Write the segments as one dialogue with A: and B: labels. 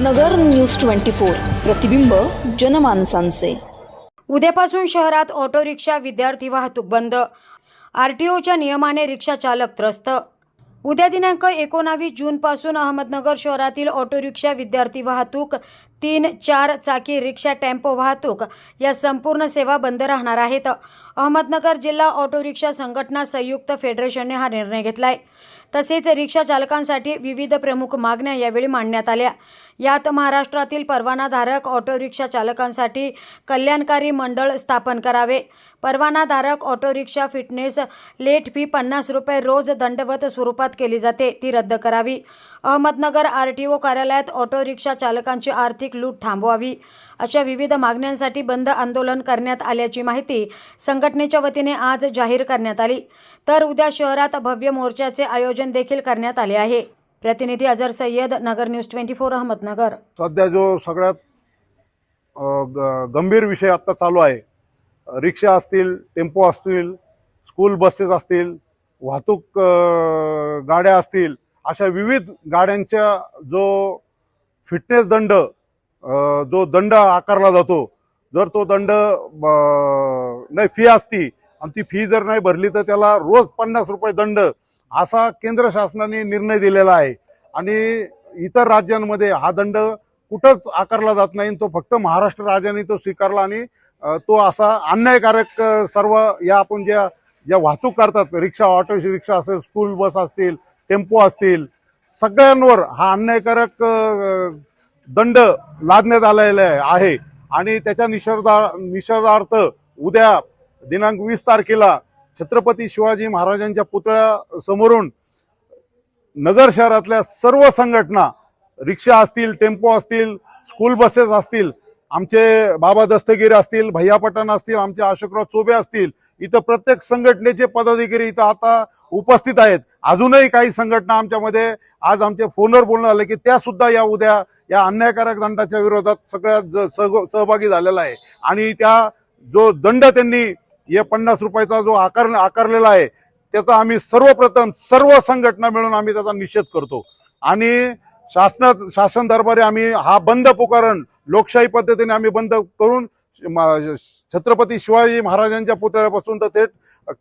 A: नगर news twenty four. प्रतिबिंब जनमानसांचे.
B: उद्यापासून शहरात ऑटो रिक्षा विद्यार्थी वाहतूक बंद. आर टी ओच्या नियमाने रिक्षा चालक त्रस्त. उद्या दिनांक एकोणावीस जूनपासून अहमदनगर शहरातील ऑटो रिक्षा विद्यार्थी वाहतूक तीन चार चाकी रिक्षा टेम्पो वाहतूक या संपूर्ण सेवा बंद राहणार आहेत. अहमदनगर जिल्हा ऑटो रिक्षा संघटना संयुक्त फेडरेशनने हा निर्णय घेतला आहे तसेच रिक्षा चालकांसाठी विविध प्रमुख मागण्या यावेळी मांडण्यात आल्या. यात महाराष्ट्रातील परवानाधारक ऑटो रिक्षा चालकांसाठी कल्याणकारी मंडळ स्थापन करावे. परवानाधारक auto rickshaw fitness late fee पन्नास रुपये रोज दंडवत स्वरूपात केली जाते ती रद्द करावी. अहमदनगर आर टी ओ कार्यालयात ऑटो रिक्षा चालकांची आर्थिक लूट थांबवावी. अशा विविध मागण्यांसाठी बंद आंदोलन करण्यात आल्याची माहिती संघटनेच्या वतीने आज जाहीर करण्यात आली. तर उद्या शहरात भव्य मोर्चाचे आयोजन देखील करण्यात आले आहे. प्रतिनिधी Azhar Sayyad Nagar news twenty four Ahmednagar.
C: सध्या जो सगळ्यात ग- गंभीर विषय आत्ता चालू आहे. रिक्षा असतील टेम्पो असतील स्कूल बसेस असतील वाहतूक गाड्या असतील अशा विविध गाड्यांच्या जो फिटनेस दंड जो दंड आकारला जातो जर तो दंड नाही फी असती आणि ती फी जर नाही भरली तर त्याला रोज पन्नास रुपये दंड असा केंद्र शासनाने निर्णय दिलेला आहे. आणि इतर राज्यांमध्ये हा दंड कुठंच आकारला जात नाही तो फक्त महाराष्ट्र राज्याने तो स्वीकारला आणि तो असा अन्यायकारक सर्व या आपण ज्या ज्या वाहतूक करतात रिक्षा ऑटो रिक्षा असेल स्कूल बस असतील टेम्पो असतील सगळ्यांवर हा अन्यायकारक दंड लादण्यात आलेला आहे. आणि त्याच्या निषेधा निषेधार्थ उद्या दिनांक वीस तारखेला छत्रपती शिवाजी महाराजांच्या पुतळ्या समोरून नगर शहरातल्या सर्व संघटना रिक्षा असतील टेम्पो असतील स्कूल बसेस असतील आमचे बाबा दस्तगिरी असतील भैया पठाण असतील आमचे अशोकराव चोबे असतील इथं प्रत्येक संघटनेचे पदाधिकारी इथं आता उपस्थित आहेत. अजूनही काही संघटना आमच्यामध्ये आज आमचे फोनवर बोलणं आलं की त्या सुद्धा या उद्या या अन्यायकारक दंडाच्या विरोधात सगळ्यात ज- सह- सहभागी झालेला आहे. आणि त्या जो दंड त्यांनी या पन्नास रुपयाचा जो आकार आकारलेला आहे त्याचा आम्ही सर्वप्रथम सर्व संघटना मिळून आम्ही त्याचा निषेध करतो. आणि शासनात शासन दरबारी आम्ही हा बंद पुकारण लोकशाही पद्धतीने आम्ही बंद करून छत्रपती शिवाजी महाराजांच्या पुतळ्यापासून तर थेट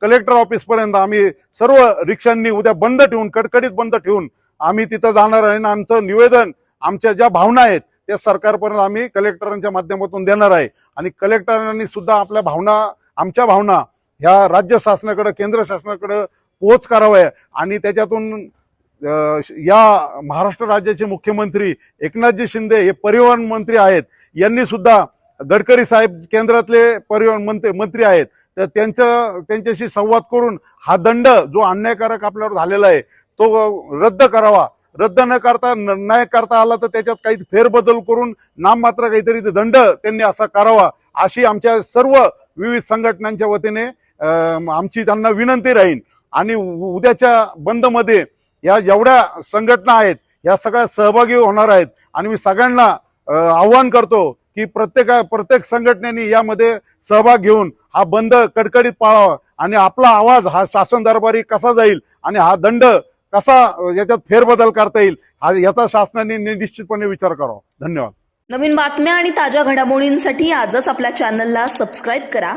C: कलेक्टर ऑफिसपर्यंत आम्ही सर्व रिक्षांनी उद्या बंद ठेवून कडकडीत बंद ठेवून आम्ही तिथं जाणार आहे आणि आमचं निवेदन आमच्या ज्या भावना आहेत त्या सरकारपर्यंत आम्ही कलेक्टरांच्या माध्यमातून देणार आहे. आणि कलेक्टरांनी सुद्धा आपल्या भावना आमच्या भावना ह्या राज्य शासनाकडं केंद्र शासनाकडं पोहोच कराव्या आणि त्याच्यातून या महाराष्ट्र राज्याचे मुख्यमंत्री एकनाथजी शिंदे हे परिवहन मंत्री आहेत. यांनी सुद्धा गडकरी साहेब केंद्रातले परिवहन मंत्री मंत्री आहेत तर त्यांच्या त्यांच्याशी संवाद करून हा दंड जो अन्यायकारक आपल्यावर झालेला आहे तो रद्द करावा. रद्द न करता नाही करता आला तर त्याच्यात काही फेरबदल करून नाममात्र काहीतरी ते दंड त्यांनी असा करावा अशी आमच्या सर्व विविध संघटनांच्या वतीने आमची त्यांना विनंती राहील आणि उद्याच्या बंदमध्ये या जेवढ्या संघटना आहेत या सगळ्या सहभागी होणार आहेत आणि मी सगळ्यांना आव्हान करतो की प्रत्येक प्रत्येक संघटनेने यामध्ये सहभाग घेऊन हा बंद कडकडीत पाळावा. आणि आपला आवाज हा शासन दरबारी कसा जाईल आणि हा दंड कसा याच्यात फेरबदल करता येईल हा याचा शासनाने निश्चितपणे विचार करावा. धन्यवाद.
A: नवीन बातम्या आणि ताज्या घडामोडींसाठी आजच आपल्या चॅनलला सबस्क्राईब करा.